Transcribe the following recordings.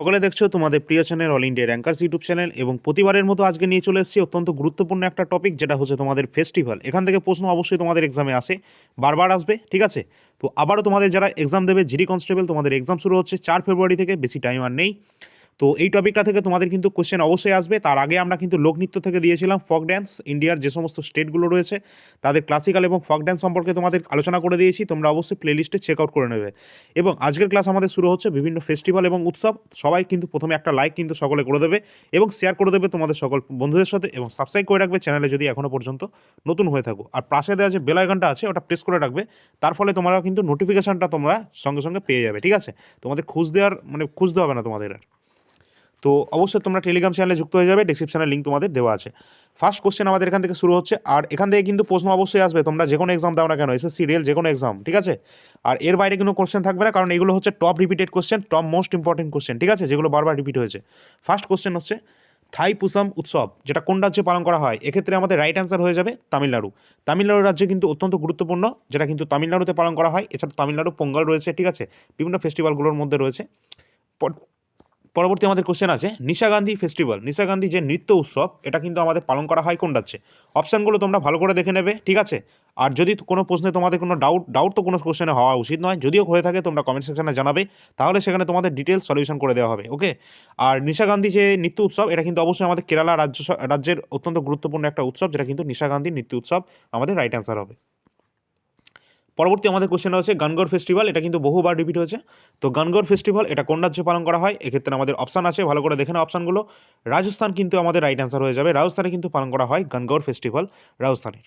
সকলে দেখছ তোমাদের প্রিয় channel all India rankers YouTube channel এবং প্রতিবারের মতো আজকে নিয়ে চলে এসেছি অত্যন্ত গুরুত্বপূর্ণ একটা টপিক, যেটা হচ্ছে তোমাদের ফেস্টিভ্যাল। এখান থেকে প্রশ্ন অবশ্যই তোমাদের এক্সামে আসে, বারবার আসবে, ঠিক আছে? তো আবারও তোমাদের যারা এক্সাম দেবে, জিডি কনস্টেবল, তোমাদের এক্সাম শুরু হচ্ছে চার ফেব্রুয়ারি থেকে, বেশি টাইম আর নেই। তো এই টপিকটা থেকে তোমাদের কিন্তু কোশ্চেন অবশ্যই আসবে। তার আগে আমরা কিন্তু লোকনৃত্য থেকে দিয়েছিলাম ফক ড্যান্স ইন্ডিয়ার যে সমস্ত স্টেটগুলো রয়েছে, তাদের ক্লাসিক্যাল এবং ফক ড্যান্স সম্পর্কে তোমাদের আলোচনা করে দিয়েছি। তোমরা অবশ্যই প্লেলিস্টে চেক আউট করে নেবে। এবং আজকের ক্লাস আমাদের শুরু হচ্ছে বিভিন্ন ফেস্টিভ্যাল এবং উৎসব। সবাই কিন্তু প্রথমে একটা লাইক কিন্তু সকলে করে দেবে এবং শেয়ার করে দেবে তোমাদের সকল বন্ধুদের সাথে এবং সাবস্ক্রাইব করে রাখবে চ্যানেলে যদি এখনও পর্যন্ত নতুন হয়ে থাকো। আর পাশে দেওয়া যে বেল আইকনটা আছে, ওটা প্রেস করে রাখবে। তার ফলে তোমরা কিন্তু নোটিফিকেশনটা তোমরা সঙ্গে সঙ্গে পেয়ে যাবে, ঠিক আছে? তোমাদের খুঁজ দেওয়ার মানে খুঁজতে হবে না তোমাদের আর। তো অবশ্যই তোমরা টেলিগ্রাম চ্যানেলে যুক্ত হয়ে যাবে ডিসক্রিপশনের লিঙ্ক তোমাদের দেওয়া আছে। ফার্স্ট কোশ্চেন আমাদের এখান থেকে শুরু হচ্ছে, আর এখান থেকে কিন্তু প্রশ্ন অবশ্যই আসবে, তোমরা যে কোনো এক্সাম দাও না কেন এসএসসি রিয়েল যে কোনো এক্সাম ঠিক আছে? আর এর বাইরে কোনো কোশ্চেন থাকবে না, কারণ এগুলো হচ্ছে top repeated question top most important question ঠিক আছে? যেগুলো বারবার রিপিট হয়েছে। ফার্স্ট কোশ্চেন হচ্ছে, থাই পুসাম উৎসব, যেটা কোন রাজ্যে পালন করা হয়? এক্ষেত্রে আমাদের রাইট অ্যান্সার হয়ে যাবে তামিলনাড়ু। তামিলনাড়ু রাজ্যে কিন্তু অত্যন্ত গুরুত্বপূর্ণ, যেটা কিন্তু তামিলনাড়ুতে পালন করা হয়, এছাড়া তামিলনাড়ু, পোঙ্গল রয়েছে, ঠিক আছে? বিভিন্ন ফেস্টিভ্যালগুলোর মধ্যে রয়েছে। পরবর্তী আমাদের কোশ্চেন আছে, নিশা গান্ধী ফেস্টিভ্যাল নিশা গান্ধী যে নৃত্য উৎসব, এটা কিন্তু আমাদের পালন করা হয় কোন রাজ্যে? অপশানগুলো তোমরা ভালো করে দেখে নেবে, ঠিক আছে? আর যদি কোনো প্রশ্নে তোমাদের কোনো ডাউট ডাউট তো কোনো কোশ্চেনে হওয়া উচিত নয়, যদিও হয়ে থাকে, তোমরা কমেন্ট সেকশনে জানাবে, তাহলে সেখানে তোমাদের ডিটেলস সলিউশন করে দেওয়া হবে ওকে আর নিশা গান্ধী যে নৃত্য উৎসব, এটা কিন্তু অবশ্যই আমাদের কেরালা রাজ্য রাজ্যের অত্যন্ত গুরুত্বপূর্ণ একটা উৎসব, যেটা কিন্তু নিশা গান্ধী নৃত্য উৎসব আমাদের রাইট অ্যান্সার হবে। পরবর্তী আমাদের কোশ্চেন হচ্ছে গানগড় ফেস্টিভ্যাল এটা কিন্তু বহুবার রিপিট হয়েছে। তো গানগড় ফেস্টিভ্যাল এটা কোন রাজ্যে পালন করা হয়? এক্ষেত্রে আমাদের অপশান আছে, ভালো করে দেখে নাও অপশানগুলো রাজস্থান কিন্তু আমাদের রাইট অ্যান্সার হয়ে যাবে। রাজস্থানে কিন্তু পালন করা হয় গানগড় ফেস্টিভ্যাল রাজস্থানের।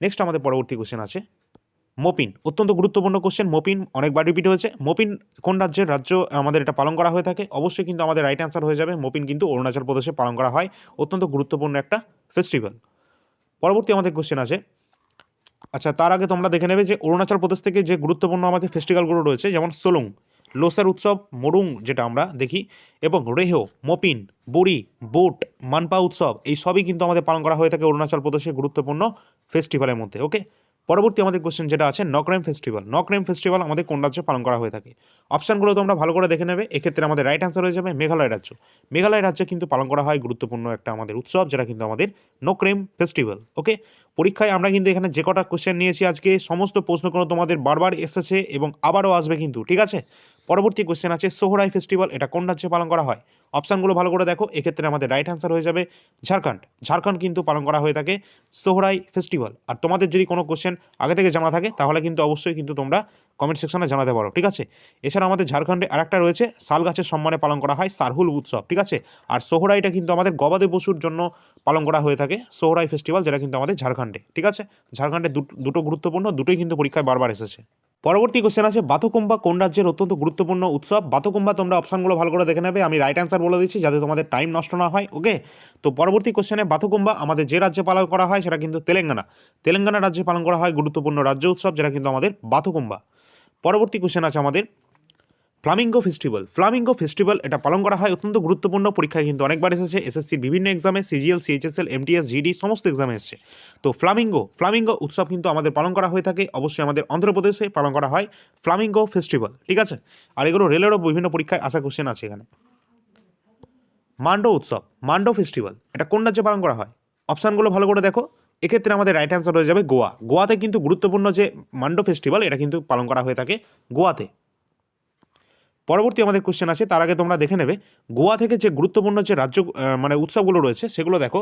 নেক্সট আমাদের পরবর্তী কোশ্চেন আছে, মোপিন। অত্যন্ত গুরুত্বপূর্ণ কোশ্চেন মোপিন অনেকবার রিপিট হয়েছে। মোপিন কোন রাজ্যের রাজ্য আমাদের এটা পালন করা হয়ে থাকে? অবশ্যই কিন্তু আমাদের রাইট অ্যান্সার হয়ে যাবে। মোপিন কিন্তু অরুণাচল প্রদেশে পালন করা হয়। অত্যন্ত গুরুত্বপূর্ণ একটা ফেস্টিভ্যাল পরবর্তী আমাদের কোশ্চেন আছে আচ্ছা তার আগে তোমরা দেখে নেবে যে অরুণাচল প্রদেশ থেকে যে গুরুত্বপূর্ণ আমাদের ফেস্টিভ্যালগুলো রয়েছে, যেমন সোলুং, লোসার উৎসব, মরুং যেটা আমরা দেখি, এবং রেহো মপিন, বুড়ি, বোট, মানপা উৎসব, এই সবই কিন্তু আমাদের পালন করা হয়ে থাকে অরুণাচল প্রদেশে গুরুত্বপূর্ণ ফেস্টিভ্যালের মধ্যে ওকে পরবর্তী আমাদের কোশ্চেন যেটা আছে নকরেম ফেস্টিভ্যাল নকরেম ফেস্টিভ্যাল আমাদের কোন রাজ্যে পালন করা হয়ে থাকে? অপশানগুলো তোমরা ভালো করে দেখে নেবে। এক্ষেত্রে আমাদের রাইট অ্যান্সার হয়ে যাবে মেঘালয় রাজ্য। মেঘালয় রাজ্যে কিন্তু পালন করা হয় গুরুত্বপূর্ণ একটা আমাদের উৎসব, যেটা কিন্তু আমাদের নক্রেম ফেস্টিভ্যাল ওকে পরীক্ষায় আমরা কিন্তু এখানে যে কটা কোয়েশ্চেন নিয়েছি আজকে, সমস্ত প্রশ্নগুলো তোমাদের বারবার এসেছে এবং আবারও আসবে কিন্তু, ঠিক আছে? পরবর্তী কোশ্চেন আছে, সোহরাই ফেস্টিভ্যাল এটা কোন রাজ্যে পালন করা হয়? অপশানগুলো ভালো করে দেখো, এক্ষেত্রে আমাদের রাইট অ্যান্সার হয়ে যাবে ঝাড়খণ্ড। ঝাড়খণ্ড কিন্তু পালন করা হয়ে থাকে সোহরাই ফেস্টিভ্যাল আর তোমাদের যদি কোনো কোয়েশ্চেন আগে থেকে জানা থাকে, তাহলে কিন্তু অবশ্যই কিন্তু তোমরা কমেন্ট সেকশনে জানাতে পারো, ঠিক আছে? এছাড়া আমাদের ঝাড়খণ্ডে আরেকটা রয়েছে, শাল গাছের সম্মানে পালন করা হয় সারহুল উৎসব, ঠিক আছে? আর সোহরাইটা কিন্তু আমাদের গবাদি পশুর জন্য পালন করা হয়ে থাকে সোহরাই ফেস্টিভ্যাল যেটা কিন্তু আমাদের ঝাড়খণ্ডে, ঠিক আছে? ঝাড়খণ্ডে দুটো গুরুত্বপূর্ণ, দুটোই কিন্তু পরীক্ষায় বারবার এসেছে। পরবর্তী কোশ্চেন আছে বাথকুম্বা কোন রাজ্যের অত্যন্ত গুরুত্বপূর্ণ উৎসব? বাথকুম্বা তোমরা অপশানগুলো ভালো করে দেখে নেবে, আমি রাইট অ্যান্সার বলে দিচ্ছি যাতে তোমাদের টাইম নষ্ট না হয় ওকে তো পরবর্তী কোশ্চেনে বাথকুম্বা আমাদের যে রাজ্যে পালন করা হয় সেটা কিন্তু তেলেঙ্গানা। তেলেঙ্গানা রাজ্যে পালন করা হয় গুরুত্বপূর্ণ রাজ্য উৎসব, যেটা কিন্তু আমাদের বাথকুম্বা পরবর্তী কোশ্চেন আছে আমাদের ফ্লামিঙ্গো ফেস্টিভ্যাল ফ্লামিঙ্গো ফেস্টিভ্যাল এটা পালন করা হয় অত্যন্ত গুরুত্বপূর্ণ পরীক্ষায় কিন্তু অনেকবার এসেছে। এসএসসির বিভিন্ন এক্সামে সিজিএল সিএইচএসএল এমটিএস জিডি সমস্ত এক্সামে এসেছে। তো ফ্লামিঙ্গো ফ্লামিঙ্গো উৎসব কিন্তু আমাদের পালন করা হয়ে থাকে। অবশ্যই আমাদের অন্ধ্রপ্রদেশে পালন করা হয় ফ্লামিঙ্গো ফেস্টিভ্যাল ঠিক আছে? আর এগুলো রেলেরও বিভিন্ন পরীক্ষায় আসা কোশ্চেন আছে এখানে। মান্ডো উৎসব, মান্ডো ফেস্টিভ্যাল এটা কোন রাজ্যে পালন করা হয়? অপশানগুলো ভালো করে দেখো। এক্ষেত্রে আমাদের রাইট অ্যান্সার হয়ে যাবে গোয়া। গোয়াতে কিন্তু গুরুত্বপূর্ণ যে মান্ডো ফেস্টিভ্যাল এটা কিন্তু পালন করা হয়ে থাকে গোয়াতে। পরবর্তী আমাদের কোশ্চেন আছে তার আগে তোমরা দেখে নেবে, গোয়া থেকে যে গুরুত্বপূর্ণ যে রাজ্য মানে উৎসবগুলো রয়েছে, সেগুলো দেখো।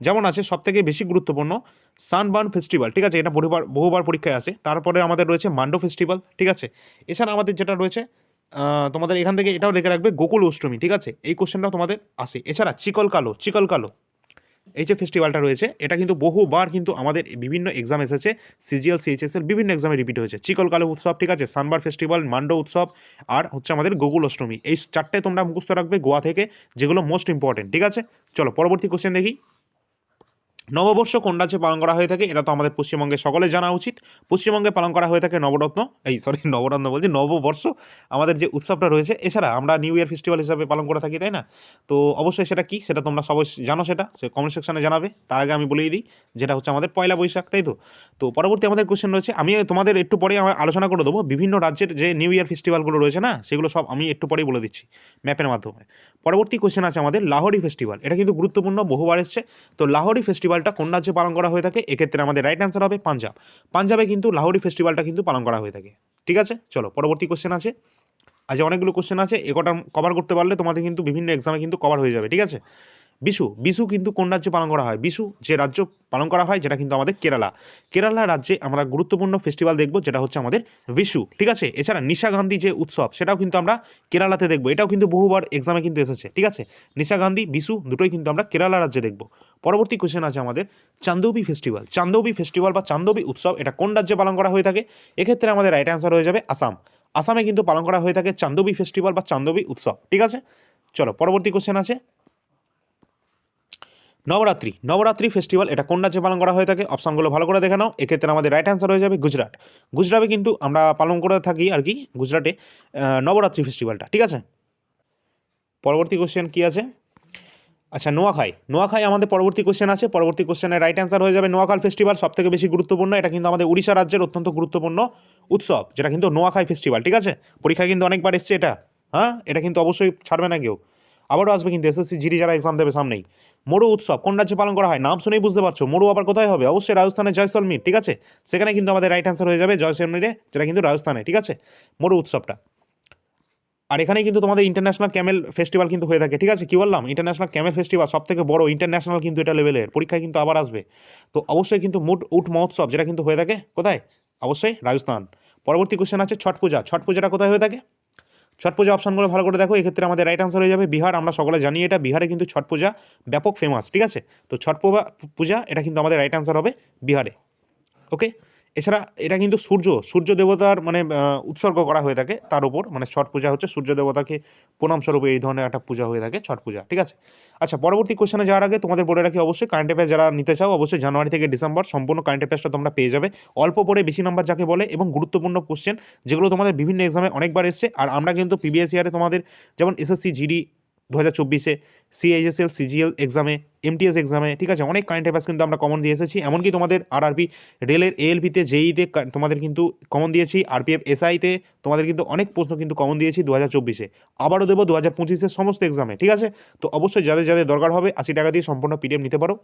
যেমন আছে সবথেকে বেশি গুরুত্বপূর্ণ সানবার্ন ফেস্টিভ্যাল, ঠিক আছে? এটা বহুবার বহুবার পরীক্ষায় আসে। তারপরে আমাদের রয়েছে মান্ডো ফেস্টিভ্যাল, ঠিক আছে? এছাড়া আমাদের যেটা রয়েছে তোমাদের এখান থেকে এটাও লিখে রাখবে, গোকুল অষ্টমী, ঠিক আছে? এই কোশ্চেনটাও তোমাদের আসে। এছাড়া চিকল কালো চিকল কালো এই যে ফেস্টিভ্যালটা রয়েছে, এটা কিন্তু বহুবার কিন্তু আমাদের বিভিন্ন এক্সাম এসেছে সিজিএল সিএইচএসএল বিভিন্ন এক্সামে রিপিট হয়েছে। চিকল কালো উৎসব, ঠিক আছে? সানবার ফেস্টিভ্যাল মান্ডো উৎসব আর হচ্ছে আমাদের গোকুল অষ্টমী। এই চারটে তোমরা মুখস্থ রাখবে গোয়া থেকে, যেগুলো মোস্ট ইম্পর্টেন্ট ঠিক আছে? চলো, পরবর্তী কোশ্চেন দেখি। নববর্ষ কোন রাজ্যে পালন করা হয়ে থাকে, এটা তো আমাদের পশ্চিমবঙ্গে সকলে জানা উচিত। পশ্চিমবঙ্গে পালন করা হয়ে থাকে নবরত্ন, এই সরি নবরত্ন বলছি, নববর্ষ। আমাদের যে উৎসবটা রয়েছে, এছাড়া আমরা নিউ ইয়ার ফেস্টিভ্যাল হিসাবে পালন করে থাকি, তাই না? তো অবশ্যই সেটা কি, সেটা তোমরা সবাই জানো সেটা, সে কমেন্ট সেকশনে জানাবে। তার আগে আমি বলেই দিই, যেটা হচ্ছে আমাদের পয়লা বৈশাখ, তাই তো? তো পরবর্তী আমাদের কোয়েশ্চেন রয়েছে, আমি তোমাদের একটু পরে আলোচনা করে দেবো, বিভিন্ন রাজ্যের যে নিউ ইয়ার ফেস্টিভ্যালগুলো রয়েছে না, সেগুলো সব আমি একটু পরেই বলে দিচ্ছি ম্যাপের মাধ্যমে। পরবর্তী কোশ্চেন আছে আমাদের লাহোরি ফেস্টিভ্যাল এটা কিন্তু গুরুত্বপূর্ণ, বহুবার এসছে। তো লাহোরি ফেস্টিভ্যালটা কোন রাজ্যে পালন করা হয়ে থাকে? এক্ষেত্রে আমাদের রাইট অ্যান্সার হবে পাঞ্জাব। পাঞ্জাবে কিন্তু লাহোরি ফেস্টিভ্যালটা কিন্তু পালন করা হয়ে থাকে। ঠিক আছে? চলো, পরবর্তী কোশ্চেন আছে। আজ অনেকগুলো কোশ্চেন আছে, এ কভার করতে পারলে তোমাদের কিন্তু বিভিন্ন এক্সামে কিন্তু কভার হয়ে যাবে, ঠিক আছে? বিশু বিশু কিন্তু কোন রাজ্যে পালন করা হয়? বিশু যে রাজ্য পালন করা হয়, যেটা কিন্তু আমাদের কেরালা। কেরালা রাজ্যে আমরা গুরুত্বপূর্ণ ফেস্টিভ্যাল দেখব, যেটা হচ্ছে আমাদের বিশু। ঠিক আছে? এছাড়া নিশা গান্ধী যে উৎসব, সেটাও কিন্তু আমরা কেরালাতে দেখব। এটাও কিন্তু বহুবার এক্সামে কিন্তু এসেছে। ঠিক আছে? নিশা গান্ধী, বিশু দুটোই কিন্তু আমরা কেরালা রাজ্যে দেখব। পরবর্তী কোশ্চেন আছে আমাদের চান্দৌবি ফেস্টিভ্যাল চান্দৌবি ফেস্টিভ্যাল বা চান্দৌবি উৎসব, এটা কোন রাজ্যে পালন করা হয়ে থাকে? এক্ষেত্রে আমাদের রাইট অ্যান্সার হয়ে যাবে আসাম। আসামে কিন্তু পালন করা হয়ে থাকে চান্দবি ফেস্টিভ্যাল বা চান্দবি উৎসব। ঠিক আছে? চলো, পরবর্তী কোশ্চেন আছে। নবরাত্রি নবরাত্রি ফেস্টিভ্যাল এটা কোন রাজ্যে পালন করা হয়ে থাকে? অপশানগুলো ভালো করে দেখে নাও। এক্ষেত্রে আমাদের রাইট অ্যান্সার হয়ে যাবে গুজরাট। গুজরাটে কিন্তু আমরা পালন করে থাকি আর কি, গুজরাটে নবরাত্রি ফেস্টিভ্যালটা ঠিক আছে? পরবর্তী কোশ্চেন কি আছে? আচ্ছা নোয়াখাই। নোয়াখাই আমাদের পরবর্তী কোশ্চেন আছে। পরবর্তী কোশ্চেনের রাইট অ্যান্সার হয়ে যাবে নোয়াখাল ফেস্টিভ্যাল সব থেকে বেশি গুরুত্বপূর্ণ। এটা কিন্তু আমাদের উড়িষ্যা রাজ্যের অত্যন্ত গুরুত্বপূর্ণ উৎসব, যেটা কিন্তু নোয়াখাই ফেস্টিভ্যাল ঠিক আছে? পরীক্ষা কিন্তু অনেকবার এসছে এটা হ্যাঁ? এটা কিন্তু অবশ্যই ছাড়বে না কেউ। আবারও আসবে কিন্তু এসএসসি জিডি যারা এক্সাম দেবে সামনেই। মরু উৎসব, কোন রাজ্যে পালন করা হয়? নাম শুনেই বুঝতে পারছ। মরু আবার কোথায় হবে? অবশ্যই রাজস্থানের জয়সলমীর, ঠিক আছে? সেখানে কিন্তু আমাদের রাইট অ্যান্সার হয়ে যাবে জয়সলমীরে, যেটা কিন্তু রাজস্থানে, ঠিক আছে? মরু উৎসবটা। আর এখানে কিন্তু তোমাদের ইন্টারন্যাশনাল ক্যামেল ফেস্টিভ্যাল কিন্তু হয়ে থাকে, ঠিক আছে? কি বললাম? ইন্টারন্যাশনাল ক্যামেল ফেস্টিভ্যাল সব থেকে বড় ইন্টারন্যাশনাল কিন্তু এটা লেভেলের পরীক্ষায় কিন্তু আবার আসবে। তো অবশ্যই কিন্তু মুট উট মহোৎসব যেটা কিন্তু হয়ে থাকে, কোথায়? অবশ্যই রাজস্থান। পরবর্তী কোশ্চেন আছে ছট পূজা। ছট পূজাটা কোথায় হয়ে থাকে? ছট পূজা অপশানগুলো ভালো করে দেখো, এক্ষেত্রে আমাদের রাইট আনসার হয়ে যাবে বিহার। আমরা সকলে জানি এটা, বিহারে কিন্তু ছট পূজা ব্যাপক ফেমাস ঠিক আছে? তো ছট পূজা, এটা কিন্তু আমাদের রাইট আনসার হবে বিহারে ওকে এছাড়া এটা কিন্তু সূর্য সূর্য দেবতার মানে উৎসর্গ করা হয়ে থাকে তার উপর। মানে ছট পূজা হচ্ছে সূর্য দেবতাকে প্রণাম স্বরূপে এই ধরনের একটা পূজা হয়ে থাকে, ছট পূজা, ঠিক আছে? আচ্ছা পরবর্তী কোশ্চেনে যাওয়ার আগে তোমাদের বলে রাখি অবশ্যই কারেন্ট অ্যাফেয়ার যারা নিতে চাও অবশ্যই জানুয়ারি থেকে ডিসেম্বর সম্পূর্ণ কারেন্ট অ্যাফেয়ার্সটা তোমরা পেয়ে যাবে। অল্প পরে বেশি নাম্বার যাকে বলে এবং গুরুত্বপূর্ণ কোশ্চেন যেগুলো তোমাদের বিভিন্ন এক্সামে অনেকবার এসছে। আর আমরা কিন্তু প্রিভিয়াস ইয়ারে তোমাদের যেমন এসএসসি জিডি দু হাজার চব্বিশে সিএইচএসএল সিজিএল এক্সামে এমটিএস এক্সামে ঠিক আছে? অনেক কারেন্ট অ্যাফেয়ার্স কিন্তু আমরা কমন দিয়ে এসেছি। এমনকি তোমাদের আরআরবি রেলের এএলপিতে জেইতে তোমাদের কিন্তু কমন দিয়েছি। আরপিএফ এসআইতে তোমাদের কিন্তু অনেক প্রশ্ন কিন্তু কমন দিয়েছি দু হাজার চব্বিশে। আবারও দেবো দু হাজার পঁচিশের সমস্ত এক্সামে ঠিক আছে? তো অবশ্যই যাদের যাদের দরকার হবে, আশি টাকা দিয়ে সম্পূর্ণ পিডিএফ নিতে পারো।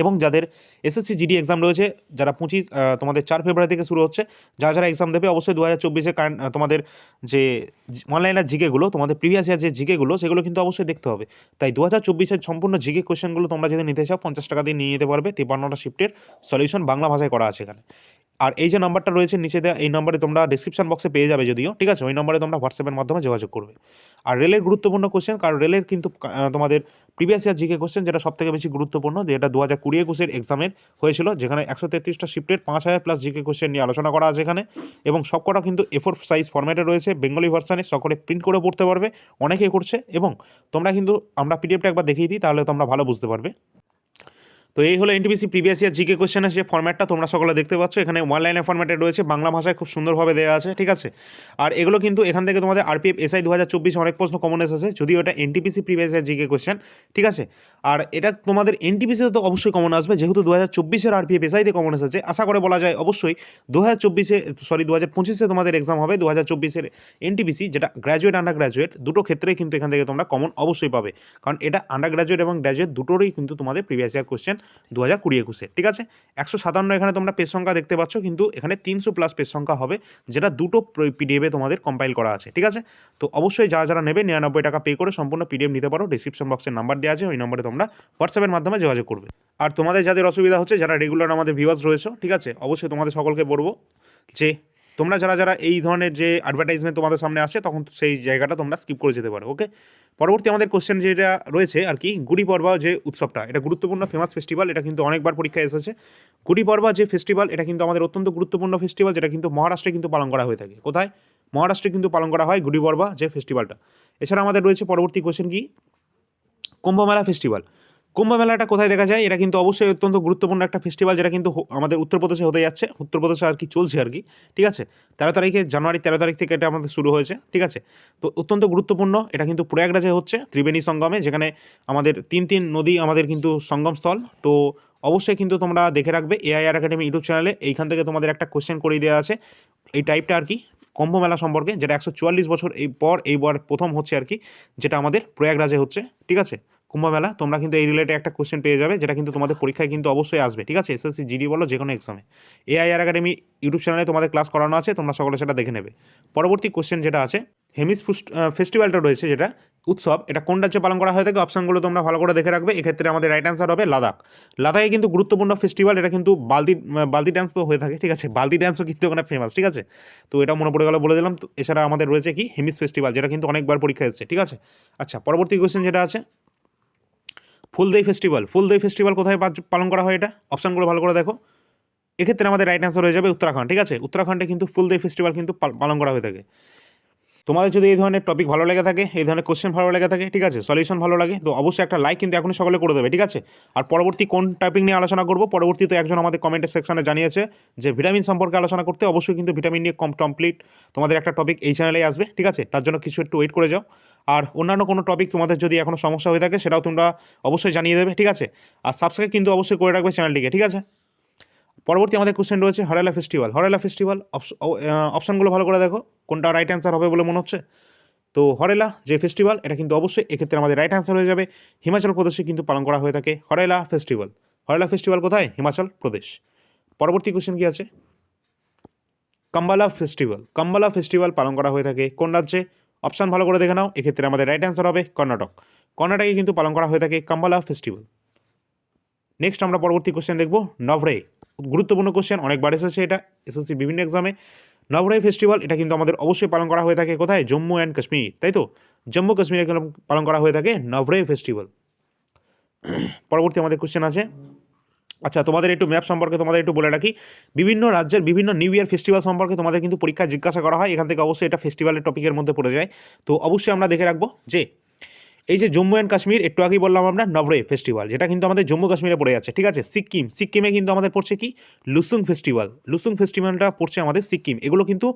এবং যাদের এসএসসি জিডি এক্সাম রয়েছে, যারা পঁচিশ তোমাদের চার ফেব্রুয়ারি থেকে শুরু হচ্ছে, যারা যারা এক্সাম দেবে, অবশ্যই দু হাজার চব্বিশে কারেন্ট তোমাদের যে অনলাইনের জিকেগুলো, তোমাদের প্রিভিয়াস ইয়ার যে জিকেগুলো, সেগুলো কিন্তু অবশ্যই দেখতে হবে। তাই দু হাজার চব্বিশের সম্পূর্ণ জিকে কোশ্চেনগুলো তোমরা যদি নিতে চাও, পঞ্চাশ টাকা দিয়ে নিয়ে নিতে পারবে, তিপ্পান্নটা শিফটের সলিউশন বাংলা ভাষায় করা আছে এখানে। আর এই যে নাম্বারটা রয়েছে, নিচে দেওয়া এই নাম্বারে তোমরা ডিসক্রিপশন বক্সে পেয়ে যাবে যদিও, ঠিক আছে? ওই নম্বরে তোমরা হোয়াটসঅ্যাপের মাধ্যমে যোগাযোগ করবে। আর রেলের গুরুত্বপূর্ণ কোশ্চেন কারণ রেলের কিন্তু তোমাদের প্রিভিয়াস ইয়ার জিকে কোশ্চেন যেটা সব থেকে বেশি গুরুত্বপূর্ণ যেটা দু হাজার কুড়ি একুশের এক্সামের হয়েছিল, যেখানে একশো তেত্রিশটা শিফটের পাঁচ হাজার প্লাস জিকে কোশ্চেন নিয়ে আলোচনা করা আছে এখানে। এবং সবকটা কিন্তু এফোর সাইজ ফরম্যাটে রয়েছে বেঙ্গলি ভার্সানে সকলে প্রিন্ট করে পড়তে পারবে, অনেকেই করছে। এবং তোমরা কিন্তু, আমরা পিডিএফটা একবার দেখিয়ে দিই, তাহলে তোমরা ভালো বুঝতে পারবে। তো এই হলো এনটিপিসি প্রিভিয়াস ইয়ার জিকে কোশ্চেনের যে ফর্ম্যাটটা তোমরা সকলে দেখতে পাচ্ছ, এখানে ওয়ান লাইনের ফর্ম্যাটে রয়েছে, বাংলা ভাষায় খুব সুন্দরভাবে দেওয়া আছে, ঠিক আছে? আর এগুলো কিন্তু এখান থেকে তোমাদের আরপিএফ এসআই দু হাজার চব্বিশে অনেক প্রশ্ন কমন এসেছে, যদিও এটা NTPC previous year GK question ঠিক আছে? আর এটা তোমাদের এনটিপিসিতে তো অবশ্যই কমন আসবে, যেহেতু দু হাজার চব্বিশের আরপিএফ এসআইতে কমন এসেছে, আশা করে বলা যায় অবশ্যই দু হাজার চব্বিশে সরি দু হাজার পঁচিশে তোমাদের এক্সাম হবে দু হাজার চব্বিশের এনটিপিসি যেটা গ্র্যাজুয়েট আন্ডার গ্র্যাজুয়েট দুটো ক্ষেত্রেই কিন্তু এখান থেকে তোমরা কমন অবশ্যই পাবে, কারণ এটা আন্ডার গ্র্যাজুয়েট এবং গ্র্যাজুয়েট দুটোরই কিন্তু তোমাদের প্রিভিয়াস ইয়ার কোশ্চেন দু হাজার কুড়ি একুশে, ঠিক আছে? একশো সাতান্ন এখানে তোমরা পেজ সংখ্যা দেখতে পাচ্ছ, কিন্তু এখানে তিনশো প্লাস পেজ সংখ্যা হবে, যেটা দুটো পিডিএফে তোমাদের কম্পাইল করা আছে, ঠিক আছে? তো অবশ্যই যারা যারা নেবে, নিরানব্বই টাকা পে করে সম্পূর্ণ পিডিএফ নিতে পারো ডিসক্রিপশন বক্সের নাম্বার দেওয়া আছে, ওই নম্বরে তোমরা হোয়াটসঅ্যাপের মাধ্যমে যোগাযোগ করবে। আর তোমাদের যাদের অসুবিধা হচ্ছে, যারা রেগুলার আমাদের ভিউয়ার্স রয়েছে, ঠিক আছে? অবশ্যই তোমাদের সকলকে বলব যে তোমরা যারা যারা এই ধরনের যে অ্যাডভার্টাইজমেন্ট তোমাদের সামনে আসে তখন সেই জায়গাটা তোমরা স্কিপ করে যেতে পারো ওকে পরবর্তী আমাদের কোশ্চেন যেটা রয়েছে আর কি, গুড়ি পর্বা যে উৎসবটা, এটা গুরুত্বপূর্ণ ফেমাস ফেস্টিভ্যাল এটা কিন্তু অনেকবার পরীক্ষায় এসেছে। গুড়ি পর্বা যে ফেস্টিভ্যাল এটা কিন্তু আমাদের অত্যন্ত গুরুত্বপূর্ণ ফেস্টিভ্যাল যেটা কিন্তু মহারাষ্ট্রে কিন্তু পালন করা হয়ে থাকে। কোথায়? মহারাষ্ট্রে কিন্তু পালন করা হয় গুড়ি পর্বা যে ফেস্টিভ্যালটা এছাড়া আমাদের রয়েছে পরবর্তী কোশ্চেন কি? কুম্ভমেলা ফেস্টিভ্যাল কুম্ভ মেলাটা কোথায় দেখা যায়, এটা কিন্তু অবশ্যই অত্যন্ত গুরুত্বপূর্ণ একটা ফেস্টিভ্যাল যেটা কিন্তু আমাদের উত্তরপ্রদেশে হতে যাচ্ছে। উত্তরপ্রদেশে আর কি চলছে আর কি, ঠিক আছে? তেরো তারিখে, জানুয়ারি তেরো তারিখ থেকে এটা আমাদের শুরু হয়েছে, ঠিক আছে? তো অত্যন্ত গুরুত্বপূর্ণ, এটা কিন্তু প্রয়াগরাজে হচ্ছে, ত্রিবেণী সঙ্গমে, যেখানে আমাদের তিন তিন নদী আমাদের কিন্তু সঙ্গমস্থল। তো অবশ্যই কিন্তু তোমরা দেখে রাখবে এআইআর একাডেমি ইউটিউব চ্যানেলে, এইখান থেকে তোমাদের একটা কোশ্চেন করিয়ে দেওয়া আছে। এই টাইপটা আর কি কুম্ভ মেলা সম্পর্কে, যেটা একশো চুয়াল্লিশ বছর এই পর, এইবার প্রথম হচ্ছে আর কি, যেটা আমাদের প্রয়াগরাজে হচ্ছে, ঠিক আছে? কুম্ভ মেলা তোমরা কিন্তু এই রিলেটেড একটা কোশ্চেন পেয়ে যাবে, যেটা কিন্তু তোমাদের পরীক্ষায় কিন্তু অবশ্যই আসবে, ঠিক আছে? এসএসসি জিডি বলো যে কোনো এক্সামে এআইআর একাডেমি ইউটিউব চ্যানেলে তোমাদের ক্লাস করানো আছে, তোমরা সকলে সেটা দেখে নেবে। পরবর্তী কোশ্চেন যেটা আছে হেমিস ফেস্টিভ্যালটা রয়েছে যেটা, উৎসব, এটা কোন রাজ্যে পালন করা হয়ে থাকে অপশানগুলো তোমরা ভালো করে দেখে রাখবে, এক্ষেত্রে আমাদের রাইট অ্যান্সার হবে লাদাখ। লাদাখে কিন্তু গুরুত্বপূর্ণ ফেস্টিভ্যাল এটা কিন্তু বালদি বালদি ড্যান্স তো হয়ে থাকে, ঠিক আছে? বালদি ড্যান্সও কিন্তু ওখানে ফেমাস ঠিক আছে? তো এটা মনে পড়ে গেল বলে দিলাম, তো এছাড়া আমাদের রয়েছে কি? হেমিস ফেস্টিভ্যাল যেটা কিন্তু অনেকবার পরীক্ষা এসেছে, ঠিক আছে? আচ্ছা পরবর্তী কোশ্চেন যেটা আছে ফুলদেই ফেস্টিভ্যাল ফুলদেই ফেস্টিভ্যাল কোথায় পালন করা হয় এটা? অপশানগুলো ভালো করে দেখো। এক্ষেত্রে আমাদের রাইট অ্যান্সার হয়ে যাবে উত্তরাখণ্ড, ঠিক আছে? উত্তরাখণ্ডে কিন্তু ফুলদেই ফেস্টিভ্যাল কিন্তু পাল- পালন করা হয়ে থাকে। তোমাদের যদি এই ধরনের টপিক ভালো লেগে থাকে, এই ধরনের কোশ্চেন ভালো লেগে থাকে, ঠিক আছে? সলিউশন ভালো লাগে, তো অবশ্যই একটা লাইক কিন্তু এখনই সকলে করে দেবে, ঠিক আছে? আর পরবর্তী কোন টপিক নিয়ে আলোচনা করব, পরবর্তীতে একজন আমাদের কমেন্টের সেকশনে জানিয়েছে যে ভিটামিন সম্পর্কে আলোচনা করতে অবশ্যই কিন্তু ভিটামিন নিয়ে কম কমপ্লিট তোমাদের একটা টপিক এই চ্যানেলেই আসবে, ঠিক আছে? তার জন্য কিছু একটু ওয়েট করে যাও। আর অন্যান্য কোনো টপিক তোমাদের যদি এখনও সমস্যা হয়ে থাকে, সেটাও তোমরা অবশ্যই জানিয়ে দেবে, ঠিক আছে? আর সাবস্ক্রাইব কিন্তু অবশ্যই করে রাখবে চ্যানেলটিকে ঠিক আছে? পরবর্তী আমাদের কোশ্চেন রয়েছে হরেলা ফেস্টিভ্যাল হরেলা ফেস্টিভ্যাল অপশনগুলো ভালো করে দেখো। কোনটা রাইট অ্যান্সার হবে বলে মনে হচ্ছে? তো হরেলা, যে ফেস্টিভ্যাল এটা কিন্তু অবশ্যই এক্ষেত্রে আমাদের রাইট অ্যান্সার হয়ে যাবে। হিমাচল প্রদেশে কিন্তু পালন করা হয়ে থাকে হরেলা ফেস্টিভ্যাল হরেলা ফেস্টিভ্যাল কোথায়? হিমাচল প্রদেশ। পরবর্তী কোশ্চেন কি আছে? কাম্বালা ফেস্টিভ্যাল কাম্বালা ফেস্টিভ্যাল পালন করা হয়ে থাকে কোন রাজ্যে? অপশান ভালো করে দেখে নাও, এক্ষেত্রে আমাদের রাইট অ্যান্সার হবে কর্ণাটক। কর্ণাটকে কিন্তু পালন করা হয়ে থাকে কাম্বালা ফেস্টিভ্যাল নেক্সট আমরা পরবর্তী কোশ্চেন দেখব, নভরে। গুরুত্বপূর্ণ কোশ্চেন অনেকবার এসেছে এটা। এসএসসি বিভিন্ন এক্সামে নভরে ফেস্টিভ্যাল, এটা কিন্তু আমাদের অবশ্যই পালন করা হয়ে থাকে কোথায়? জম্মু অ্যান্ড কাশ্মীর, তাই তো? জম্মু কাশ্মীরে পালন করা হয়ে থাকে নভরে ফেস্টিভ্যাল। পরবর্তী আমাদের কোশ্চেন আছে। আচ্ছা তোমাদের একটু ম্যাপ সম্পর্কে তোমাদের একটু বলে রাখি। বিভিন্ন রাজ্যের বিভিন্ন নিউ ইয়ার ফেস্টিভ্যাল সম্পর্কে তোমাদের কিন্তু পরীক্ষা জিজ্ঞাসা করা হয়। এখান থেকে অবশ্যই এটা ফেস্টিভ্যালের টপিকের মধ্যে পড়ে যায়। তো অবশ্যই আমরা দেখে রাখব যে এই যে জম্মু অ্যান্ড কাশ্মীর, একটু আগেই বললাম আমরা নবরে ফেস্টিভ্যাল যেটা কিন্তু আমাদের জম্মু কাশ্মীরে পড়ে যাচ্ছে ঠিক আছে? সিকিম, সিকিমে কিন্তু আমাদের পড়ছে কি? লুসুং ফেস্টিভ্যাল লুসুং ফেস্টিভ্যালটা পড়ছে আমাদের সিকিম। এগুলো কিন্তু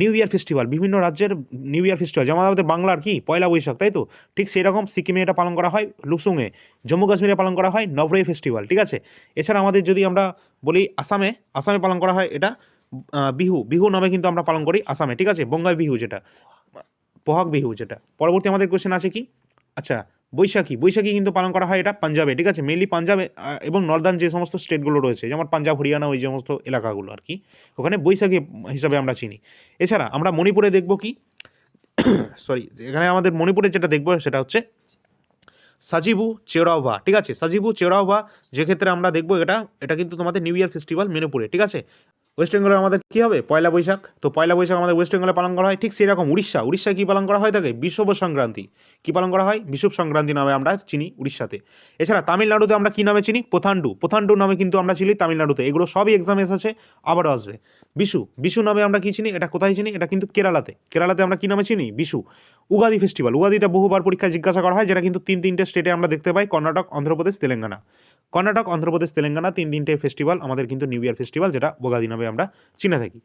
নিউ ইয়ার ফেস্টিভ্যাল বিভিন্ন রাজ্যের নিউ ইয়ার ফেস্টিভ্যাল যেমন আমাদের বাংলার কি? পয়লা বৈশাখ, তাই তো? ঠিক সেই রকম সিক্কিমে এটা পালন করা হয়, লুসুংয়ে। জম্মু কাশ্মীরে পালন করা হয় নবরে ফেস্টিভ্যাল ঠিক আছে? এছাড়া আমাদের যদি আমরা বলি আসামে আসামে পালন করা হয় এটা বিহু বিহু নামে কিন্তু আমরা পালন করি আসামে, ঠিক আছে? বঙ্গাই বিহু যেটা পোহাক বিহু যেটা। পরবর্তী আমাদের কোশ্চেন আছে কি? আচ্ছা বৈশাখী। বৈশাখী কিন্তু পালন করা হয় এটা পাঞ্জাবে, ঠিক আছে? মেনলি পাঞ্জাবে এবং নর্দার্ন যে সমস্ত স্টেটগুলো রয়েছে, যেমন পাঞ্জাব, হরিয়ানা, ওই সমস্ত এলাকাগুলো আর কি ওখানে বৈশাখী হিসাবে আমরা চিনি। এছাড়া আমরা মণিপুরে দেখব কি? সরি এখানে আমাদের মণিপুরে যেটা দেখব সেটা হচ্ছে সাজিবু চেরাওভা ঠিক আছে? সাজিবু চেরাওভা যে ক্ষেত্রে আমরা দেখব এটা এটা কিন্তু তোমাদের নিউ ইয়ার ফেস্টিভ্যাল মণিপুরে ঠিক আছে? ওয়েস্ট বেঙ্গলে আমাদের কী হবে? পয়লা বৈশাখ। তো পয়লা বৈশাখ আমাদের ওয়েস্ট বেঙ্গলে পালন করা হয় ঠিক সেরকম। উড়িষ্যা উড়িষ্যা কী পালন করা হয় থাকে বিশ্বব সংক্রান্তি। কী পালন করা হয়? বিশ্বব সংক্রান্তি নামে আমরা চিনি উড়িষ্যাতে। এছাড়া তামিলনাড়ুতে আমরা কী নামে চিনি? পোথান্ডু। পোথান্ডু নামে কিন্তু আমরা চিনি তামিলনাড়ুতে। এগুলো সবই এক্সামে এসেছে, আবারও আসবে। বিশু। বিশু নামে আমরা কী চিনি? এটা কোথায় চিনি? এটা কিন্তু কেরালাতে। কেরালাতে আমরা কী নামে চিনি? বিশু। উগাদি ফেস্টিভ্যাল উগাদিটা বহুবার পরীক্ষায় জিজ্ঞাসা করা হয়, যেটা কিন্তু তিন তিনটে স্টেটে আমরা দেখতে পাই, কর্ণাটক, অন্ধ্রপ্রদেশ, তেলেঙ্গানা। কর্ণাটক, অন্ধ্রপ্রদেশ, তেলেঙ্গানা তিন তিনটে ফেস্টিভ্যাল আমাদের কিন্তু নিউ ইয়ার ফেস্টিভ্যাল যেটা উগাদি নামে আমরা চিনে থাকি।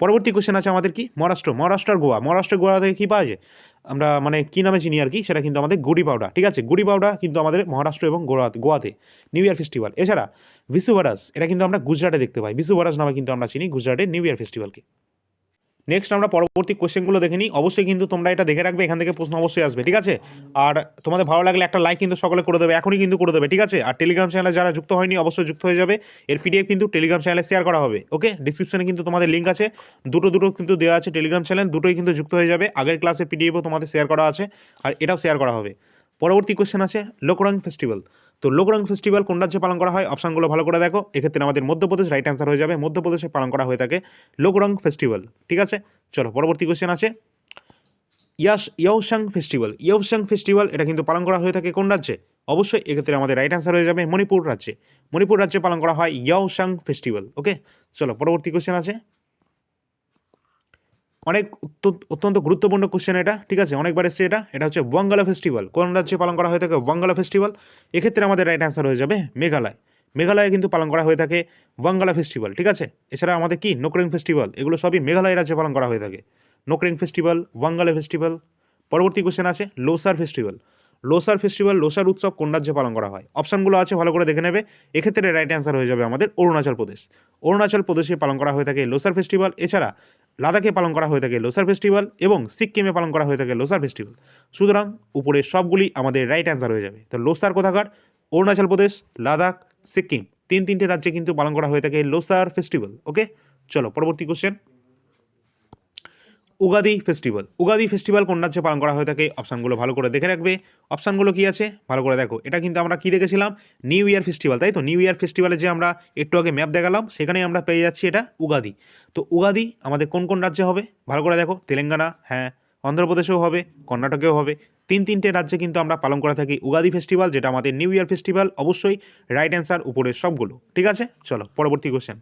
পরবর্তী কোশ্চেন আছে আমাদের কি? মহারাষ্ট্র মহারাষ্ট্র আর গোয়া। মহারাষ্ট্র গোয়া থেকে কী পাওয়া যায়? আমরা মানে কী নামে চিনি আর কি? সেটা কিন্তু আমাদের গুড়ি পাউডা ঠিক আছে? গুড়ি পাউডা কিন্তু আমাদের মহারাষ্ট্র এবং গোয়াতে গোয়াতে। নিউ ইয়ার ফেস্টিভ্যাল এছাড়া বিশুভারাস এটা কিন্তু আমরা গুজরাটে দেখতে পাই। বিশুভারাস নামে কিন্তু আমরা চিনি, গুজরাটের নিউ ইয়ার ফেস্টিভ্যালকে নেক্সট আমরা পরবর্তী কোশ্চেনগুলো দেখে নিই। অবশ্যই কিন্তু তোমরা এটা দেখে রাখবে, এখান থেকে প্রশ্ন অবশ্যই আসবে, ঠিক আছে? আর তোমাদের ভালো লাগলে একটা লাইক কিন্তু সকলে করে দেবে, এখনই কিন্তু করে দেবে, ঠিক আছে? আর টেলিগ্রাম চ্যানেলে যারা যুক্ত হয়নি, অবশ্যই যুক্ত হয়ে যাবে। এর পিডিএফ কিন্তু টেলিগ্রাম চ্যানেলে শেয়ার করা হবে ওকে ডিসক্রিপশনে কিন্তু তোমাদের লিঙ্ক আছে। দুটো দুটো কিন্তু দেওয়া আছে টেলিগ্রাম চ্যানেল দুটোই কিন্তু যুক্ত হয়ে যাবে। আগের ক্লাসে পিডিএফও তোমাদের শেয়ার করা আছে, আর এটাও শেয়ার করা হবে। পরবর্তী কোশ্চেন আছে লোকরং ফেস্টিভ্যাল তো লোকরং ফেস্টিভ্যাল কোন রাজ্যে পালন করা হয়? অপশানগুলো ভালো করে দেখো। এক্ষেত্রে আমাদের মধ্যপ্রদেশ রাইট অ্যান্সার হয়ে যাবে। মধ্যপ্রদেশে পালন করা হয়ে থাকে লোকরং ফেস্টিভ্যাল ঠিক আছে? চলো, পরবর্তী কোশ্চেন আছে। ইয়াস ইয়ৌসাং ফেস্টিভ্যাল ইয়ৌসাং ফেস্টিভ্যাল এটা কিন্তু পালন করা হয়ে থাকে কোন রাজ্যে? অবশ্যই এক্ষেত্রে আমাদের রাইট অ্যান্সার হয়ে যাবে মণিপুর রাজ্যে। মণিপুর রাজ্যে পালন করা হয় ইয়াওসাং ফেস্টিভ্যাল ওকে চলো, পরবর্তী কোশ্চেন আছে। অনেক অত্যন্ত গুরুত্বপূর্ণ কোশ্চেন এটা, ঠিক আছে? অনেকবার এসছে এটা। এটা হচ্ছে বঙ্গালা ফেস্টিভ্যাল কোন রাজ্যে পালন করা হয়ে থাকে বঙ্গালা ফেস্টিভ্যাল এক্ষেত্রে আমাদের রাইট অ্যান্সার হয়ে যাবে মেঘালয়। মেঘালয়ে কিন্তু পালন করা হয়ে থাকে বঙ্গালা ফেস্টিভ্যাল ঠিক আছে? এছাড়া আমাদের কি? নোকরিং ফেস্টিভ্যাল এগুলো সবই মেঘালয় রাজ্যে পালন করা হয়ে থাকে। নোকরিং ফেস্টিভ্যাল বঙ্গালা ফেস্টিভ্যাল পরবর্তী কোশ্চেন আছে, লোসার ফেস্টিভ্যাল লোসার ফেস্টিভ্যাল, লোসার উৎসব কোন রাজ্যে পালন করা হয়? অপশানগুলো আছে, ভালো করে দেখে নেবে। এক্ষেত্রে রাইট অ্যান্সার হয়ে যাবে আমাদের অরুণাচল প্রদেশ। অরুণাচল প্রদেশে পালন করা হয়ে থাকে লোসার ফেস্টিভ্যাল, এছাড়া লাদাখে পালন করা হয়ে থাকে লোসার ফেস্টিভ্যাল এবং সিক্কিমে পালন করা হয়ে থাকে লোসার ফেস্টিভ্যাল। সুতরাং উপরে সবগুলি আমাদের রাইট অ্যান্সার হয়ে যাবে। তো লোসার কোথাকার? অরুণাচল প্রদেশ, লাদাখ সিক্কিম তিন তিনটে রাজ্যে কিন্তু পালন করা হয়ে থাকে লোসার ফেস্টিভ্যাল ওকে চলো, পরবর্তী question Ugadi festival. Ugadi festival কোন রাজ্যে পালন করা হয়ে থাকে? অপশানগুলো ভালো করে দেখে রাখবে। অপশানগুলো কী আছে? ভালো করে দেখো। এটা কিন্তু আমরা কী দেখেছিলাম? নিউ ইয়ার ফেস্টিভ্যাল, তাই তো? নিউ ইয়ার ফেস্টিভ্যালে যে আমরা একটু আগে ম্যাপ দেখালাম, সেখানেই আমরা পেয়ে যাচ্ছি এটা উগাদি। তো উগাদি আমাদের কোন কোন রাজ্যে হবে? ভালো করে দেখো। তেলেঙ্গানা হ্যাঁ। অন্ধ্রপ্রদেশেও হবে, কর্ণাটকেও হবে। তিন তিনটে রাজ্যে কিন্তু আমরা পালন করে থাকি উগাদি ফেস্টিভ্যাল, যেটা আমাদের নিউ ইয়ার ফেস্টিভ্যাল। অবশ্যই রাইট অ্যান্সার উপরের সবগুলো। ঠিক আছে? চলো, পরবর্তী কোশ্চেন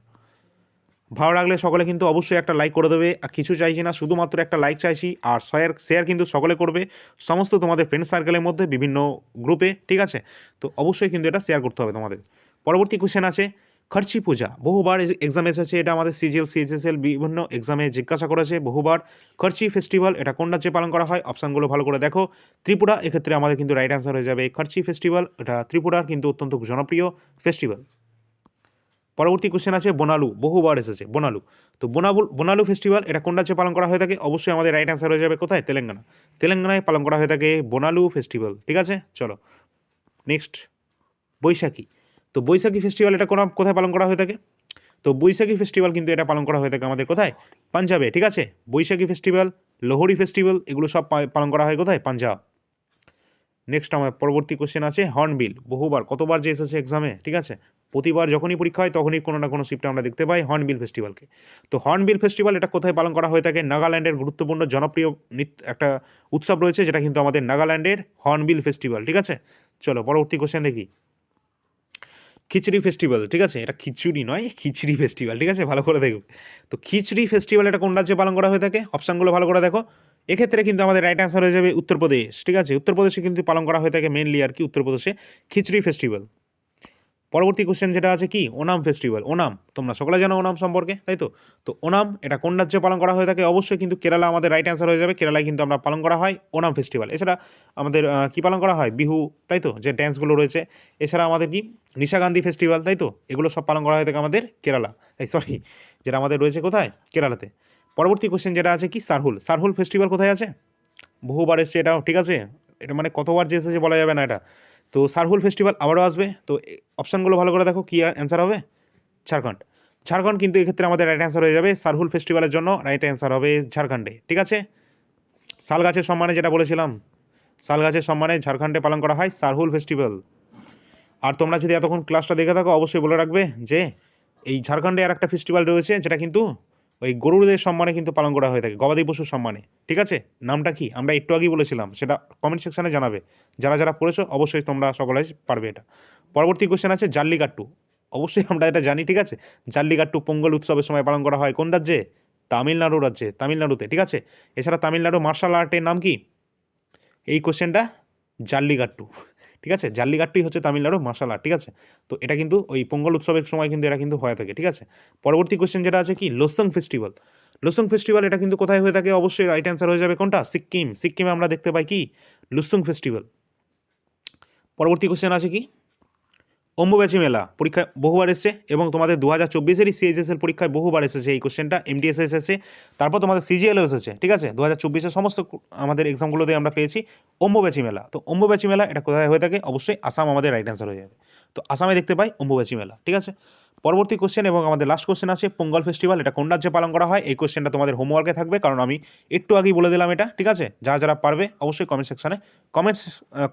ভালো লাগলে সকলে কিন্তু অবশ্যই একটা লাইক করে দেবে। আর কিছু চাইছি না, শুধুমাত্র একটা লাইক চাইছি আর শেয়ার শেয়ার কিন্তু সকলে করবে। সমস্ত তোমাদের ফ্রেন্ড সার্কেলের মধ্যে বিভিন্ন গ্রুপে ঠিক আছে? তো অবশ্যই কিন্তু এটা শেয়ার করতে হবে তোমাদের। পরবর্তী কোশ্চেন আছে, খরচি পূজা। বহুবার এক্সাম এসেছে, এটা আমাদের সিজিএল সিএসএসএল বিভিন্ন এক্সামে জিজ্ঞাসা করেছে বহুবার। খরচি ফেস্টিভ্যাল এটা কোন রাজ্যে পালন করা হয়? অপশানগুলো ভালো করে দেখো। ত্রিপুরা, এক্ষেত্রে আমাদের কিন্তু রাইট অ্যান্সার হয়ে যাবে। খরচি ফেস্টিভ্যাল এটা ত্রিপুরার কিন্তু অত্যন্ত জনপ্রিয় ফেস্টিভ্যাল পরবর্তী কোশ্চেন আছে বোনালু, বহুবার এসেছে, বোনালু। তো বোনাবুল, বোনালু ফেস্টিভ্যাল এটা কোন রাজ্যে পালন করা হয়ে থাকে? অবশ্যই আমাদের রাইট অ্যান্সার হয়ে যাবে কোথায়? তেলেঙ্গানা। তেলেঙ্গানায় পালন করা হয়ে থাকে বোনালু ফেস্টিভ্যাল ঠিক আছে? চলো নেক্সট বৈশাখী। তো বৈশাখী ফেস্টিভ্যাল এটা কোন কোথায় পালন করা হয়ে থাকে? তো বৈশাখী ফেস্টিভ্যাল কিন্তু এটা পালন করা হয়ে থাকে আমাদের কোথায়? পাঞ্জাবে, ঠিক আছে? বৈশাখী ফেস্টিভ্যাল লোহরি ফেস্টিভ্যাল এগুলো সব পালন করা হয় কোথায়? পাঞ্জাব। নেক্সট আমার পরবর্তী কোশ্চেন আছে হর্নবিল বহুবার, কতবার যে এসেছে এক্সামে ঠিক আছে? প্রতিবার যখনই পরীক্ষা হয়, তখনই কোনো না কোনো শিফটে আমরা দেখতে পাই হর্নবিল ফেস্টিভ্যালকে তো হর্নবিল ফেস্টিভ্যাল এটা কোথায় পালন করা হয়ে থাকে? নাগাল্যান্ডের গুরুত্বপূর্ণ জনপ্রিয় একটা উৎসব রয়েছে, যেটা কিন্তু আমাদের নাগাল্যান্ডের হর্নবিল ফেস্টিভ্যাল ঠিক আছে? চলো, পরবর্তী কোশ্চেন দেখি। খিচড়ি ফেস্টিভ্যাল ঠিক আছে? এটা খিচুড়ি নয়, খিচড়ি ফেস্টিভ্যাল ঠিক আছে? ভালো করে দেখো। তো খিচড়ি ফেস্টিভ্যাল এটা কোন রাজ্যে পালন করা হয়ে থাকে? অপশানগুলো ভালো করে দেখো। এক্ষেত্রে কিন্তু আমাদের রাইট অ্যান্সার হয়ে যাবে উত্তরপ্রদেশ, ঠিক আছে? উত্তরপ্রদেশে কিন্তু পালন করা হয়ে থাকে মেনলি আর কি উত্তরপ্রদেশে খিচড়ি ফেস্টিভ্যাল পরবর্তী কোশ্চেন যেটা আছে কি? ওনাম ফেস্টিভ্যাল ওনাম। তোমরা সকলে জানো ওনাম সম্পর্কে, তাই তো? তো ওনাম, এটা কোন রাজ্যে পালন করা হয়ে থাকে? অবশ্যই কিন্তু কেরালা আমাদের রাইট অ্যান্সার হয়ে যাবে। কেরালায় কিন্তু আমরা পালন করা হয় ওনাম ফেস্টিভ্যাল এছাড়া আমাদের কি পালন করা হয়? বিহু, তাই তো? যে ড্যান্সগুলো রয়েছে। এছাড়া আমাদের কি? নিশা গান্ধী ফেস্টিভ্যাল তাই তো? এগুলো সব পালন করা হয়ে থাকে আমাদের কেরালা। এই সরি যেটা আমাদের রয়েছে কোথায়? কেরালাতে। পরবর্তী কোশ্চেন যেটা আছে কি? সারহুল। সারহুল ফেস্টিভ্যাল কোথায় আছে? বহুবার এসছে এটাও, ঠিক আছে? এটা মানে কতবার যে এসেছে বলা যাবে না এটা। তো সারহুল ফেস্টিভ্যাল আবারও আসবে। তো অপশানগুলো ভালো করে দেখো, কী অ্যান্সার হবে? ঝাড়খণ্ড ঝাড়খণ্ড কিন্তু এক্ষেত্রে আমাদের রাইট অ্যান্সার হয়ে যাবে। সারহুল ফেস্টিভ্যালের জন্য রাইট অ্যান্সার হবে ঝাড়খণ্ডে ঠিক আছে? শাল গাছের সম্মানে যেটা বলেছিলাম শাল গাছের সম্মানে ঝাড়খণ্ডে পালন করা হয় সারহুল ফেস্টিভ্যাল আর তোমরা যদি এতক্ষণ ক্লাসটা দেখে থাকো, অবশ্যই বলে রাখবে যে, এই ঝাড়খণ্ডে আর একটা ফেস্টিভ্যাল রয়েছে, যেটা কিন্তু ওই গরুদের সম্মানে কিন্তু পালন করা হয়ে থাকে, গবাদি পশুর সম্মানে। ঠিক আছে? নামটা কি? আমরা একটু আগেই বলেছিলাম, সেটা কমেন্ট সেকশনে জানাবে। যারা যারা পড়েছো, অবশ্যই তোমরা সকলে পারবে এটা। পরবর্তী কোশ্চেন আছে, জাল্লিকাট্টু। অবশ্যই আমরা এটা জানি, ঠিক আছে? জাল্লিকাট্টু পোঙ্গল উৎসবের সময় পালন করা হয় কোন রাজ্যে? তামিলনাড়ু রাজ্যে, তামিলনাড়ুতে, ঠিক আছে? এছাড়া তামিলনাড়ু মার্শাল আর্টের নাম কি? এই কোশ্চেনটা জাল্লিকাট্টু। ঠিক আছে? জাল্লিকাট্টুই হচ্ছে তামিলনাড়ু মার্শাল আর্ট ঠিক আছে? তো এটা কিন্তু ওই পোঙ্গল উৎসবের সময় কিন্তু এটা কিন্তু হয়ে থাকে, ঠিক আছে? পরবর্তী কোয়েশ্চেন যেটা আছে কি? লোসং ফেস্টিভ্যাল। লুসুং ফেস্টিভ্যাল এটা কিন্তু কোথায় হয়ে থাকে? অবশ্যই রাইট অ্যান্সার হয়ে যাবে কোনটা? সিকিম। সিকিমে আমরা দেখতে পাই কি? লুসুং ফেস্টিভ্যাল। পরবর্তী কোয়েশ্চেন আছে কি? অম্বুবাচী মেলা, পরীক্ষায় বহুবার এসেছে এবং তোমাদের দু হাজার চব্বিশেরই সিএইচএসএল পরীক্ষায় বহুবার এসেছে এই কোশ্চেনটা এমডিএস এসেছে, তারপর তোমাদের সিজিএলও এসেছে, ঠিক আছে? দু হাজার চব্বিশের সমস্ত আমাদের এক্সামগুলোতে আমরা পেয়েছি অম্বুবাচী মেলা। তো অম্বুবাচী মেলা এটা কোথায় হয়ে থাকে? অবশ্যই আসাম আমাদের রাইট অ্যান্সার হয়ে যাবে। তো আসামে দেখতে পাই অম্বুবাচী মেলা, ঠিক আছে? পরবর্তী কোশ্চেন এবং আমাদের লাস্ট কোশ্চেন আছে, পোঙ্গল ফেস্টিভ্যাল এটা কোন রাজ্যে পালন করা হয়? এই কোশ্চেনটা তোমাদের হোমওয়ার্কে থাকবে, কারণ আমি একটু আগেই বলে দিলাম এটা, ঠিক আছে? যারা যারা পারবে, অবশ্যই কমেন্ট সেকশানে কমেন্টস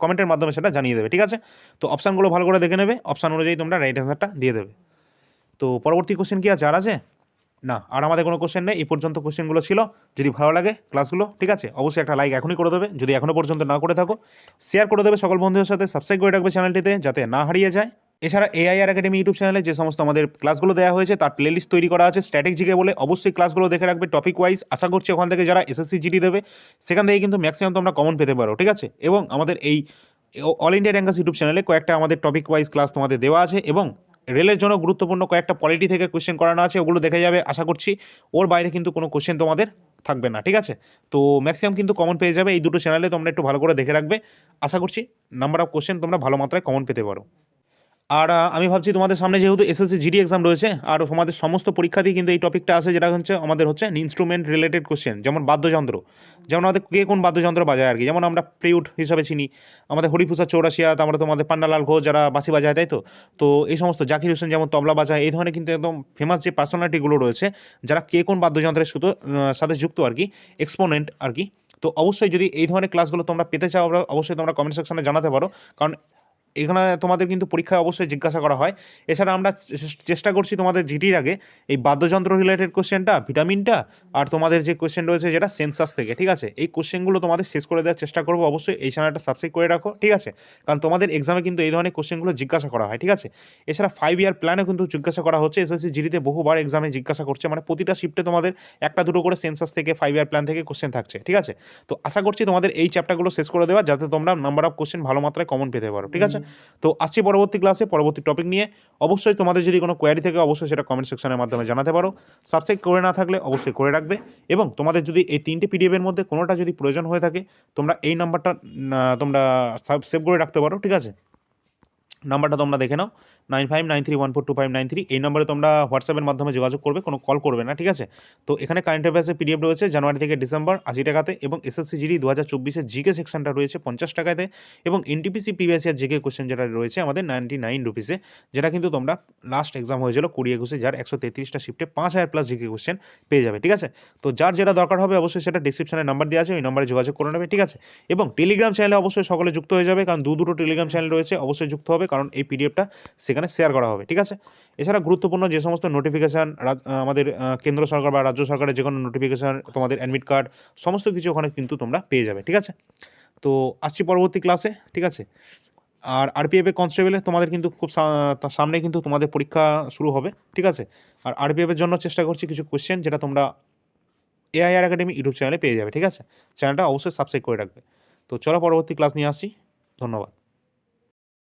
কমেন্টের মাধ্যমে সেটা জানিয়ে দেবে, ঠিক আছে? তো অপশানগুলো ভালো করে দেখে নেবে অপশান অনুযায়ী তোমরা রাইট অ্যান্সারটা দিয়ে দেবে। তো পরবর্তী কোশ্চেন কি আছে, আর আছে? না, আর আমাদের কোনো কোশ্চেন নেই, এই পর্যন্ত কোশ্চেনগুলো ছিল। যদি ভালো লাগে ক্লাসগুলো ঠিক আছে? অবশ্যই একটা লাইক এখনই করে দেবে। যদি এখনও পর্যন্ত না করে থাকো শেয়ার করে দেবে সকল বন্ধুদের সাথে সাবস্ক্রাইব করে রাখবে চ্যানেলটিতে যাতে না হারিয়ে যায়। এছাড়া এআইআর একাডেমি ইউটিউব চ্যানেলে যে সমস্ত আমাদের ক্লাসগুলো দেওয়া হয়েছে, তার প্লেলিস্ট তৈরি করা আছে। স্ট্যাটিক জিকে বলে অবশ্যই ক্লাসগুলো দেখে রাখবে টপিক ওয়াইজ আশা করছি ওখান থেকে যারা এসএসসি জিডি দেবে, সেখান থেকে কিন্তু ম্যাক্সিমাম তোমরা কমন পেতে পারো, ঠিক আছে? এবং আমাদের এই অল ইন্ডিয়া র্যাঙ্কাস ইউটিউব চ্যানেলে কয়েকটা আমাদের টপিক ওয়াইজ ক্লাস তোমাদের দেওয়া আছে। এবং রেলের জন্য গুরুত্বপূর্ণ কয়েকটা পলিটি থেকে কোয়েশ্চেন করানো আছে, ওগুলো দেখে যাবে, আশা করছি। ওর বাইরে কিন্তু কোনো কোয়েশ্চেন তোমাদের থাকবে না, ঠিক আছে? তো ম্যাক্সিমাম কিন্তু কমন পেয়ে যাবে, এই দুটো চ্যানেলে তোমরা একটু ভালো করে দেখে রাখবে। আশা করছি নাম্বার অফ কোয়েশ্চেন তোমরা ভালো মাত্রায় কমন পেতে পারো। আর আমি ভাবছি তোমাদের সামনে যেহেতু এসএসসি জিডি এক্সাম রয়েছে আর তোমাদের সমস্ত পরীক্ষাতেই কিন্তু এই টপিকটা আছে যেটা হচ্ছে আমাদের হচ্ছে ইনস্ট্রুমেন্ট রিলেটেড কোশ্চেন যেমন বাদ্যযন্ত্র। যেমন আমাদের কে কোন বাদ্যযন্ত্র বাজায় আর কি যেমন আমরা প্রিউড হিসাবে চিনি আমাদের হরিপ্রসাদ চৌরাশিয়া তারপরে তোমাদের পান্নালাল ঘোষ যারা বাঁশি বাজায় তাই তো? তো এই সমস্ত জাকির হোসেন যেমন তবলা বাজায় এই ধরনের কিন্তু একদম ফেমাস যে পার্সোনালিটিগুলো রয়েছে যারা কে কোন বাদ্যযন্ত্রের আহ, সাথে যুক্ত আর কি এক্সপোনেন্ট আর কি। তো অবশ্যই যদি এই ধরনের ক্লাসগুলো তোমরা পেতে চাও অবশ্যই তোমরা কমেন্ট সেকশনে জানাতে পারো কারণ এখানে তোমাদের কিন্তু পরীক্ষায় অবশ্যই জিজ্ঞাসা করা হয়। এছাড়া আমরা চেষ্টা করছি তোমাদের জিটির আগে এই বাদ্যযন্ত্র রিলেটেড কোশ্চেনটা ভিটামিনটা আর তোমাদের যে কোশ্চেন রয়েছে যেটা সেন্সাস থেকে, ঠিক আছে? এই কোশ্চেনগুলো তোমাদের শেষ করে দেওয়ার চেষ্টা করব অবশ্যই। এই চ্যানেলটা সাবস্ক্রাইব করে রাখো, ঠিক আছে? কারণ তোমাদের এক্সামে কিন্তু এই ধরনের কোশ্চেনগুলো জিজ্ঞাসা করা হয়, ঠিক আছে? এছাড়া ফাইভ ইয়ার প্ল্যানে কিন্তু জিজ্ঞাসা করা হচ্ছে। এসএসসি জিডিতে বহুবার এক্সামে জিজ্ঞাসা করছে। মানে প্রতিটা শিফটে তোমাদের একটা দুটো করে সেন্সাস থেকে ফাইভ ইয়ার প্ল্যান থেকে কোশ্চেন থাকছে, ঠিক আছে? তো আশা করছি তোমাদের এই চ্যাপ্টারগুলো শেষ করে দেওয়া। যাতে তোমরা নাম্বার অফ কোশ্চেন ভালো মাত্রায় কমন পেতে পারো, ঠিক আছে? তো আসছি পরবর্তী ক্লাসে পরবর্তী টপিক নিয়ে। অবশ্যই তোমাদের যদি কোনো কোয়ারি থাকে, অবশ্যই সেটা কমেন্ট সেকশনের মাধ্যমে জানাতে পারো। সাবস্ক্রাইব করে না থাকলে অবশ্যই করে রাখবে। এবং তোমাদের যদি এই তিনটে পিডিএফের মধ্যে কোনোটা যদি প্রয়োজন হয়ে থাকে, তোমরা এই নাম্বারটা তোমরা সেভ করে রাখতে পারো, ঠিক আছে? নাম্বারটা তোমরা দেখে নাও। Nine five nine three one four two five nine three এই নম্বরে তোমরা হোয়াটসঅ্যাপের মাধ্যমে যোগাযোগ করবে, কোনো কল করবে না, ঠিক আছে? তো এখানে কারেন্ট অ্যাফেয়ার্সের পিডিএফ রয়েছে, জানুয়ারি থেকে ডিসেম্বর আশি টাকাতে এবং এসএসসি জিডি দু হাজার চব্বিশের জিকে সেকশনটা রয়েছে পঞ্চাশ টাকাতে এবং NTPC previous year GK question যেটা রয়েছে আমাদের নাইনটি নাইন রুপিসে যেটা কিন্তু তোমরা লাস্ট এক্সাম হয়েছিল কুড়ি একুশে, যার একশো তেত্রিশটা শিফটে পাঁচ হাজার প্লাস জিকে কোশ্চেন পেয়ে যাবে, ঠিক আছে? তো যার যেটা দরকার হবে অবশ্যই সেটা ডিসক্রিপশনে নাম্বার দেওয়া আছে, ওই নাম্বারে যোগাযোগ করে নেবে, ঠিক আছে? এবং টেলিগ্রাম চ্যানেলে অবশ্যই সকলে যুক্ত হয়ে যাবে, কারণ দু দুটো টেলিগ্রাম চ্যানেল রয়েছে, অবশ্যই যুক্ত হবে, কারণ এই পিডিএফটা সেখানে শেয়ার করা হবে, ঠিক আছে? এছাড়া গুরুত্বপূর্ণ যে সমস্ত নোটিফিকেশান আমাদের কেন্দ্র সরকার বা রাজ্য সরকারের যে কোনো নোটিফিকেশান তোমাদের অ্যাডমিট কার্ড সমস্ত কিছু ওখানে কিন্তু তোমরা পেয়ে যাবে, ঠিক আছে? তো আসছি পরবর্তী ক্লাসে ঠিক আছে? আর আরপিএফে কনস্টেবলে তোমাদের কিন্তু খুব সামনে কিন্তু তোমাদের পরীক্ষা শুরু হবে, ঠিক আছে? আর আরপিএফের জন্য চেষ্টা করছি কিছু কোশ্চেন যেটা তোমরা এআইআর একাডেমি ইউটিউব চ্যানেলে পেয়ে যাবে, ঠিক আছে? চ্যানেলটা অবশ্যই সাবস্ক্রাইব করে রাখবে। তো চলো পরবর্তী ক্লাস নিয়ে আসি। ধন্যবাদ।